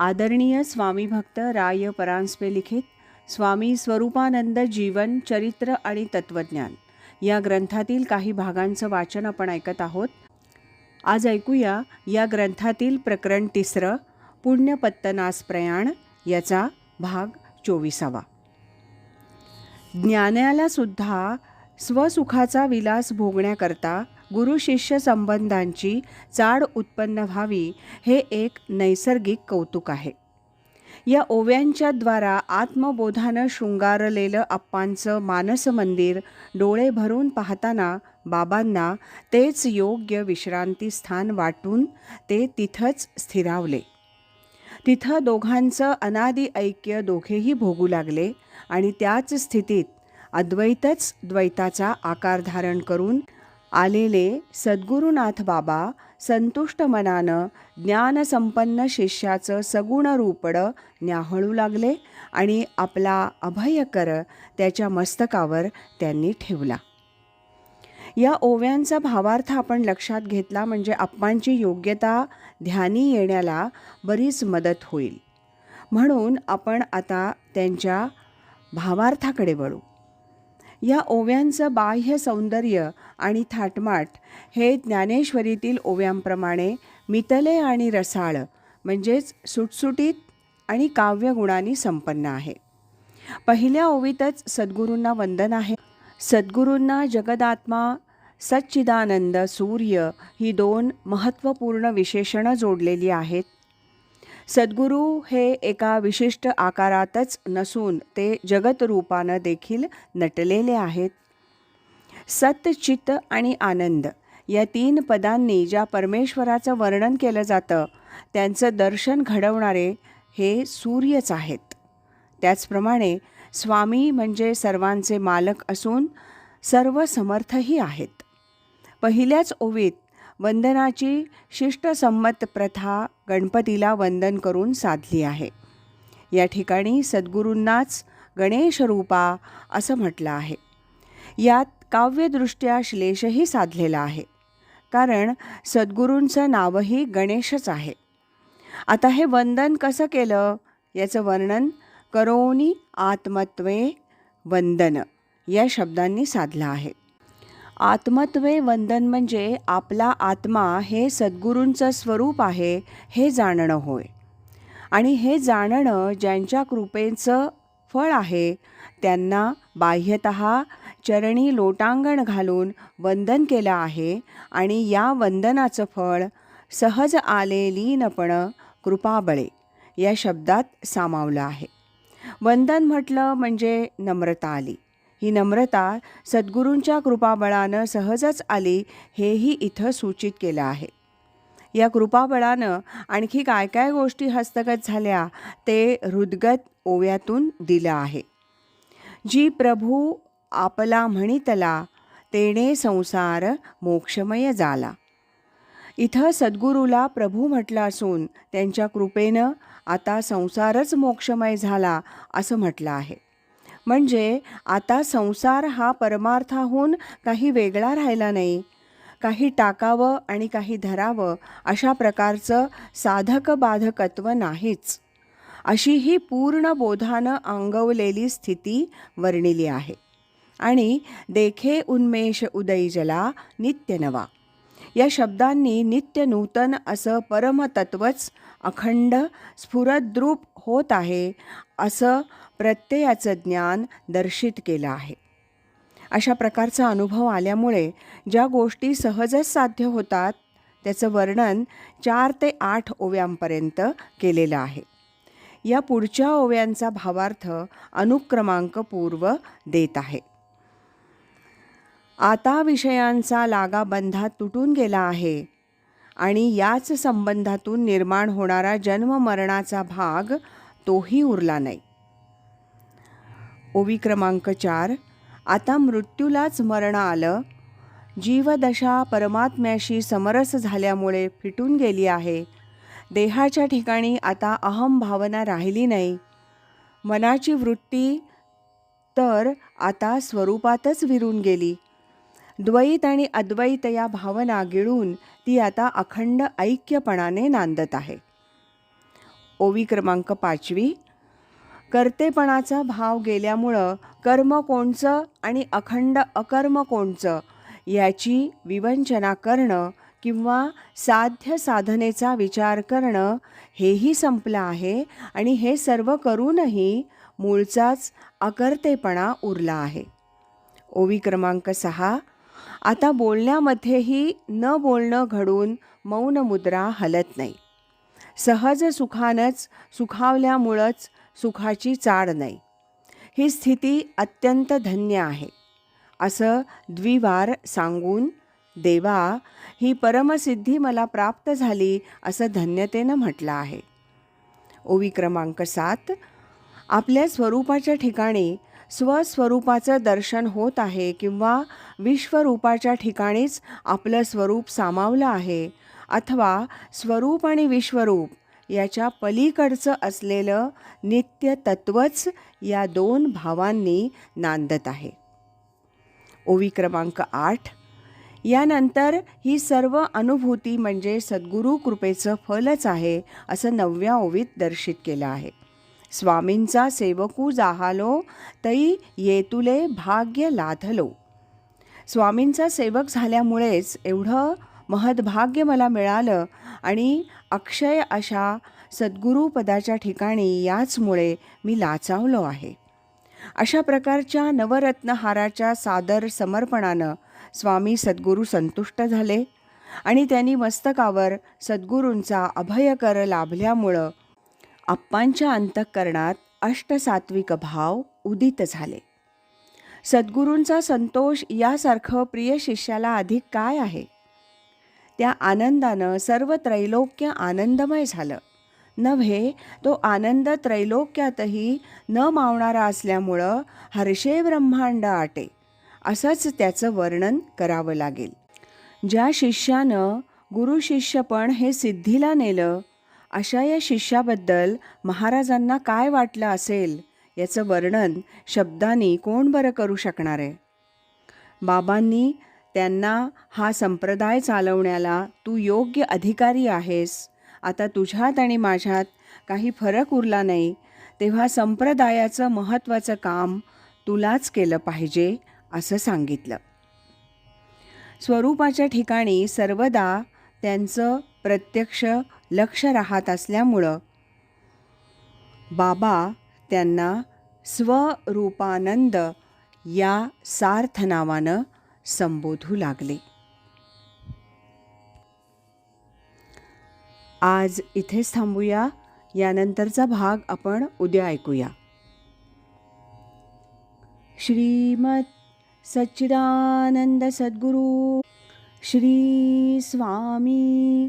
आदरणीय स्वामी भक्त राय परांजपे लिखित स्वामी स्वरूपानंद जीवन चरित्र आणि तत्वज्ञान. या ग्रंथातील काही भागांचं वाचन आपण ऐकत आहोत. आज ऐकूया या ग्रंथातील प्रकरण तिसरं पुण्यपत्तनास प्रयाण याचा भाग चोवीसावा. ज्ञानाला सुद्धा स्वसुखाचा विलास भोगण्याकरता गुरु शिष्य संबंधांची जाड उत्पन्न व्हावी हे एक नैसर्गिक कौतुक आहे. या ओव्यांच्या द्वारा आत्मबोधानं शृंगारलेलं अप्पांचं मानस मंदिर डोळे भरून पाहताना बाबांना तेच योग्य विश्रांती स्थान वाटून ते तिथंच स्थिरावले. तिथं दोघांचं अनादि ऐक्य दोघेही भोगू लागले आणि त्याच स्थितीत अद्वैतच द्वैताचा आकार धारण करून आलेले सद्गुरुनाथ बाबा संतुष्ट मनानं ज्ञानसंपन्न शिष्याचं सगुण रूपडं न्याहळू लागले आणि आपला अभयकर त्याच्या मस्तकावर त्यांनी ठेवला. या ओव्यांचा भावार्थ आपण लक्षात घेतला म्हणजे अप्पांची योग्यता ध्यानी येण्याला बरीच मदत होईल. म्हणून आपण आता त्यांच्या भावार्थाकडे वळू. या ओव्यांचं बाह्य सौंदर्य आणि थाटमाट हे ज्ञानेश्वरीतील ओव्यांप्रमाणे मितले आणि रसाळ म्हणजेच सुटसुटीत आणि काव्यगुणांनी संपन्न आहे. पहिल्या ओवीतच सद्गुरूंना वंदन आहे. सद्गुरूंना जगदात्मा सच्चिदानंद सूर्य ही दोन महत्त्वपूर्ण विशेषणं जोडलेली आहेत. सद्गुरू हे एका विशिष्ट आकारातच नसून ते जगतरूपानं देखील नटलेले आहेत. सतचित चित्त आणि आनंद या तीन पदांनी ज्या परमेश्वराचं वर्णन केलं जातं त्यांचं दर्शन घडवणारे हे सूर्यच आहेत. त्याचप्रमाणे स्वामी म्हणजे सर्वांचे मालक असून सर्व समर्थही आहेत. पहिल्याच ओवीत वंदनाची शिष्टसंमत प्रथा गणपतीला वंदन करून साधली आहे. या ठिकाणी सद्गुरूंनाच गणेश रूपा असं म्हटलं आहे. यात काव्यदृष्ट्या श्लेषही साधलेला आहे. कारण सद्गुरूंचं नावही गणेशच आहे. आता हे वंदन कसं केलं? याचं वर्णन करोनी आत्मत्वे वंदन या शब्दांनी साधलं आहे. आत्मत्वे वंदन म्हणजे आपला आत्मा हे सद्गुरूंचं स्वरूप आहे हे जाणणं होय. आणि हे जाणणं ज्यांच्या कृपेचं फळ आहे त्यांना बाह्यत चरणी लोटांगण घालून वंदन केलं आहे आणि या वंदनाचं फळ सहज आलेलीनपणं कृपाबळे या शब्दात सामावलं आहे. वंदन म्हटलं म्हणजे नम्रता आली. ही नम्रता सद्गुरूंच्या कृपाबळानं सहजच आली हेही इथं सूचित केलं आहे. या कृपाबळानं आणखी काय काय गोष्टी हस्तगत झाल्या ते हृदगत ओव्यातून दिलं आहे. जी प्रभू आपला म्हणितला तेणे संसार मोक्षमय झाला इथं सद्गुरूला प्रभू म्हटलं असून त्यांच्या कृपेनं आता संसारच मोक्षमय झाला असं म्हटलं आहे. म्हणजे आता संसार हा परमार्थाहून काही वेगळा राहिला नाही. काही टाकावं आणि काही धरावं अशा प्रकारचं साधक बाधकत्व नाहीच. अशी ही पूर्ण बोधानं अंगवलेली स्थिती वर्णिली आहे. आणि देखे उन्मेष उदयजला नित्यनवा. या शब्दांनी नित्य नूतन असं परमतत्वच अखंड स्फुरद्रूप होत आहे असं प्रत्ययाचं ज्ञान दर्शित केलं आहे. अशा प्रकारचा अनुभव आल्यामुळे ज्या गोष्टी सहजच साध्य होतात त्याचं वर्णन चार ते आठ ओव्यांपर्यंत केलेलं आहे. या पुढच्या ओव्यांचा भावार्थ अनुक्रमांक पूर्व देत आहे. आता विषयांचा लागाबंधा तुटून गेला आहे. आणि याच संबंधातून निर्माण होणारा जन्ममरणाचा भाग तोही उरला नाही. ओवी क्रमांक चार. आता मृत्यूलाच मरण आलं. जीवदशा परमात्म्याशी समरस झाल्यामुळे फिटून गेली आहे. देहाच्या ठिकाणी आता अहम भावना राहिली नाही. मनाची वृत्ती तर आता स्वरूपातच विरून गेली. द्वैत आणि अद्वैत या भावना गिळून ती आता अखंड ऐक्यपणाने नांदत आहे. ओवी क्रमांक पाचवी. कर्तेपणाचा भाव गेल्यामुळं कर्म कोणचं आणि अखंड अकर्म कोणचं याची विवंचना करणं किंवा साध्य साधनेचा विचार करणं हेही संपलं आहे आणि हे सर्व करूनही मूळचाच अकर्तेपणा उरला आहे. ओवी क्रमांक सहा. आता बोलण्यामध्येही न बोलणं घडून मौन मुद्रा हलत नाही. सहज सुखानंच सुखावल्यामुळंच सुखाची चाड नाही. ही स्थिती अत्यंत धन्य आहे. असं द्विवार सांगून देवा ही परमसिद्धी मला प्राप्त झाली असं धन्यतेनं म्हटलं आहे. ओवी क्रमांक सात. आपल्या स्वरूपाच्या ठिकाणी स्वस्वरूपाचं दर्शन होत आहे किंवा विश्वरूपाच्या ठिकाणीच आपलं स्वरूप सामावलं आहे. अथवा स्वरूप आणि विश्वरूप याच्या पलीकडचं असलेलं नित्य तत्वच या दोन भावांनी नांदत आहे. ओवी क्रमांक आठ. यानंतर ही सर्व अनुभूती म्हणजे सद्गुरू कृपेचं फलच आहे असं नवव्या ओवीत दर्शित केलं आहे. स्वामींचा सेवकू जाहालो तई येतुले भाग्य लाधलो. स्वामींचा सेवक झाल्यामुळेच एवढं महद्भाग्य मला मिळालं आणि अक्षय अशा सद्गुरुपदाच्या ठिकाणी याचमुळे मी लाचावलो आहे. अशा प्रकारच्या नवरत्नहाराच्या सादर समर्पणानं स्वामी सद्गुरू संतुष्ट झाले आणि त्यांनी मस्तकावर सद्गुरूंचा अभयकर लाभल्यामुळं आप्पांच्या अंतःकरणात अष्टसात्विक भाव उदित झाले. सद्गुरूंचा संतोष यासारखं प्रिय शिष्याला अधिक काय आहे? त्या आनंदानं सर्व त्रैलोक्य आनंदमय झालं. नव्हे तो आनंद त्रैलोक्यातही न मावणारा असल्यामुळं हर्षे ब्रह्मांड आटे. असंच त्याचं वर्णन करावं लागेल. ज्या शिष्यानं गुरुशिष्यपण हे सिद्धीला नेलं अशा या शिष्याबद्दल महाराजांना काय वाटलं असेल याचं वर्णन शब्दांनी कोण बरं करू शकणार आहे? बाबांनी त्यांना हा संप्रदाय चालवण्याला तू योग्य अधिकारी आहेस. आता तुझ्यात आणि माझ्यात काही फरक उरला नाही. तेव्हा संप्रदायाचं महत्त्वाचं काम तुलाच केलं पाहिजे असं सांगितलं. स्वरूपाच्या ठिकाणी सर्वदा त्यांचं प्रत्यक्ष लक्ष राहत असल्यामुळं बाबा त्यांना स्वरूपानंद या सार्थ नावानं संबोधू लागले. आज इथेच थांबूया. यानंतरचा भाग आपण उद्या ऐकूया. श्रीमत सच्चिदानंद सद्गुरु श्री स्वामी